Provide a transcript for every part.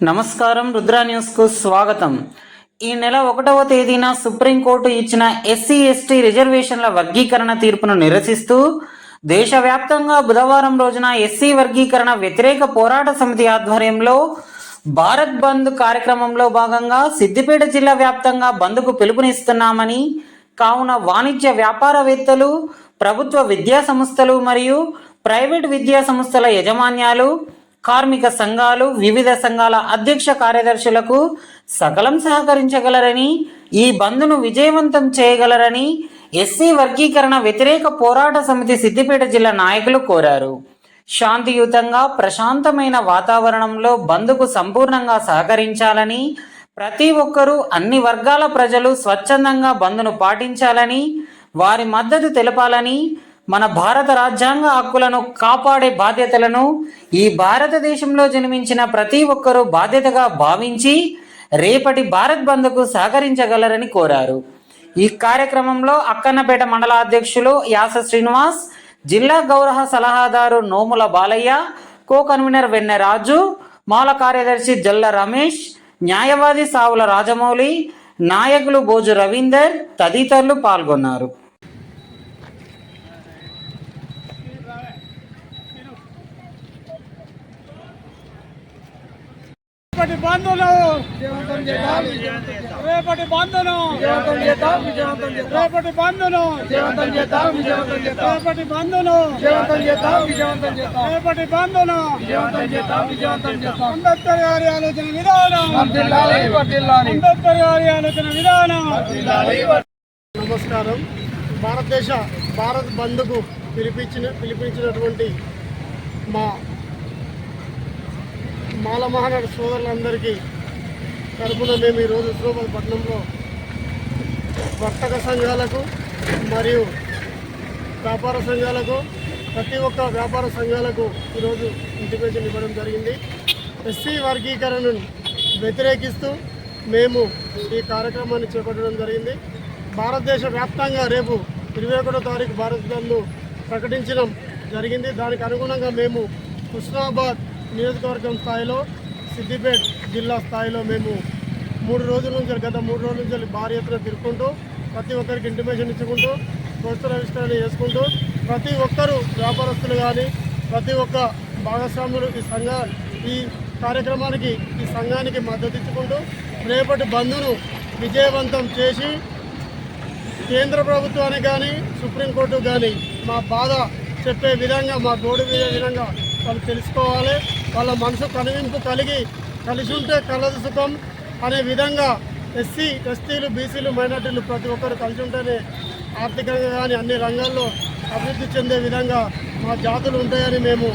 నమస్కారం రుద్ర న్యూస్కు స్వాగతం. ఈ నెల ఒకటవ తేదీన సుప్రీంకోర్టు ఇచ్చిన ఎస్సీ ఎస్టీ రిజర్వేషన్ల వర్గీకరణ తీర్పును నిరసిస్తూ దేశవ్యాప్తంగా బుధవారం రోజున ఎస్సీ వర్గీకరణ వ్యతిరేక పోరాట సమితి ఆధ్వర్యంలో భారత్ బంద్ కార్యక్రమంలో భాగంగా సిద్దిపేట జిల్లా వ్యాప్తంగా బంద్కు పిలుపునిస్తున్నామని కావున వాణిజ్య వ్యాపారవేత్తలు ప్రభుత్వ విద్యా సంస్థలు మరియు ప్రైవేట్ విద్యా సంస్థల యజమాన్యాలు కార్మిక సంఘాలు వివిధ సంఘాల అధ్యక్ష కార్యదర్శులకు సకలం సహకరించగలరని ఈ బంద్ను విజయవంతం చేయగలరని ఎస్సీ వర్గీకరణ వ్యతిరేక పోరాట సమితి సిద్దిపేట జిల్లా నాయకులు కోరారు. శాంతియుతంగా ప్రశాంతమైన వాతావరణంలో బంద్కు సంపూర్ణంగా సహకరించాలని ప్రతి ఒక్కరూ అన్ని వర్గాల ప్రజలు స్వచ్ఛందంగా బంద్ను పాటించాలని వారి మద్దతు తెలపాలని మన భారత రాజ్యాంగ హక్కులను కాపాడే బాధ్యతలను ఈ భారతదేశంలో జన్మించిన ప్రతి ఒక్కరూ బాధ్యతగా భావించి రేపటి భారత్ బంద్కు సహకరించగలరని కోరారు. ఈ కార్యక్రమంలో అక్కన్నపేట మండల అధ్యక్షులు యాస శ్రీనివాస్ జిల్లా గౌరవ సలహాదారు నోముల బాలయ్య కో కన్వీనర్ వెన్నె రాజు మాల కార్యదర్శి జల్ల రమేష్ న్యాయవాది సావుల రాజమౌళి నాయకులు బోజు రవీందర్ తదితరులు పాల్గొన్నారు. రేపటి బంధును రేపటి బంధును రేపటి బంధును రేపటి బంధును రేపటి బంధును అంబేద్కర్ గారి ఆలోచన విధానం. అంబేద్కర్ గారి ఆలోచన విధానం. నమస్కారం. భారతదేశ భారత్ బంధుకు పిలిపించిన పిలిపించినటువంటి మా మాల సోదరులందరికీ తరపున మేము ఈరోజు హుస్నాబాద్ పట్టణంలో వర్తక సంఘాలకు మరియు వ్యాపార సంఘాలకు ప్రతి ఒక్క వ్యాపార సంఘాలకు ఈరోజు ఇంటిమేషన్ ఇవ్వడం జరిగింది. ఎస్సీ వర్గీకరణను వ్యతిరేకిస్తూ మేము ఈ కార్యక్రమాన్ని చేపట్టడం జరిగింది. భారతదేశ వ్యాప్తంగా రేపు ఇరవై ఒకటో తారీఖు భారత్ ప్రకటించడం జరిగింది. దానికి అనుగుణంగా మేము హుస్నాబాద్ నియోజకవర్గం స్థాయిలో సిద్దిపేట జిల్లా స్థాయిలో మేము మూడు రోజుల నుంచి గత మూడు రోజుల నుంచి భారీ ఎత్తున తిరుగుకుంటూ ప్రతి ఒక్కరికి ఇంటిమేషన్ ఇచ్చుకుంటూ పోస్టర్ ఆవిష్కరణ చేసుకుంటూ ప్రతి ఒక్కరూ వ్యాపారస్తులు కానీ ప్రతి ఒక్క భాగస్వాములు ఈ సంఘ ఈ కార్యక్రమానికి ఈ సంఘానికి మద్దతు ఇచ్చుకుంటూ రేపటి బంద్ను విజయవంతం చేసి కేంద్ర ప్రభుత్వానికి కానీ సుప్రీంకోర్టు కానీ మా బాధ చెప్పే విధంగా మా గోడు విధంగా వాళ్ళు తెలుసుకోవాలి. వాళ్ళ మనసు కనువింపు కలిగి కలిసి ఉంటే కలదు సుఖం అనే విధంగా ఎస్సీ ఎస్టీలు బీసీలు మైనార్టీలు ప్రతి ఒక్కరు కలిసి ఉంటేనే ఆర్థికంగా కానీ అన్ని రంగాల్లో అభివృద్ధి చెందే విధంగా మా జాతులు ఉంటాయని మేము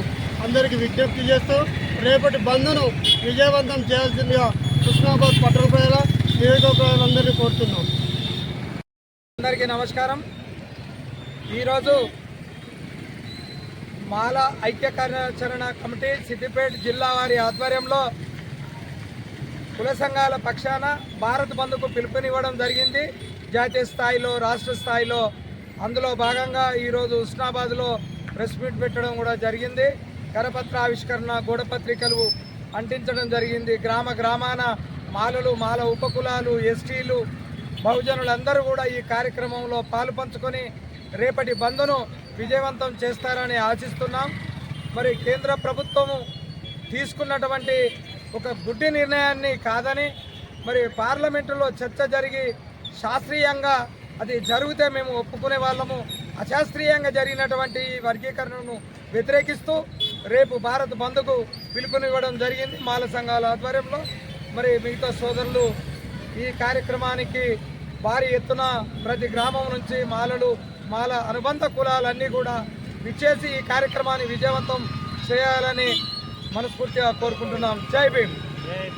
అందరికీ విజ్ఞప్తి చేస్తూ రేపటి బంద్ను విజయవంతం చేయాల్సిందిగా కృష్ణాబాద్ పట్టణ ప్రజల నియోజకవర్గాలందరినీ కోరుతున్నాం. అందరికీ నమస్కారం. ఈరోజు మాల ఐక్య కార్యాచరణ కమిటీ సిద్దిపేట జిల్లా వారి ఆధ్వర్యంలో కుల సంఘాల పక్షాన భారత్ బంద్కు పిలుపునివ్వడం జరిగింది. జాతీయ స్థాయిలో రాష్ట్ర స్థాయిలో అందులో భాగంగా ఈరోజు ఉస్నాబాద్లో ప్రెస్ మీట్ పెట్టడం కూడా జరిగింది. కరపత్ర ఆవిష్కరణ గోడపత్రికలు అంటించడం జరిగింది. గ్రామ గ్రామాన మాలలు మాల ఉపకులాలు ఎస్టీలు బహుజనులందరూ కూడా ఈ కార్యక్రమంలో పాలు పంచుకొని రేపటి బంద్ను విజయవంతం చేస్తారని ఆశిస్తున్నాం. మరి కేంద్ర ప్రభుత్వము తీసుకున్నటువంటి ఒక గుడ్డి నిర్ణయాన్ని కాదని మరి పార్లమెంటులో చర్చ జరిగి శాస్త్రీయంగా అది జరిగితే మేము ఒప్పుకునే వాళ్ళము. అశాస్త్రీయంగా జరిగినటువంటి ఈ వర్గీకరణను వ్యతిరేకిస్తూ రేపు భారత్ బంద్కు పిలుపునివ్వడం జరిగింది మాల సంఘాల ఆధ్వర్యంలో. మరి మిగతా సోదరులు ఈ కార్యక్రమానికి భారీ ఎత్తున ప్రతి గ్రామం నుంచి మాలలు మాల అనుబంధ కులాలన్నీ కూడా విచ్చేసి ఈ కార్యక్రమాన్ని విజయవంతం చేయాలని మనస్ఫూర్తిగా కోరుకుంటున్నాం. జై భీమ్.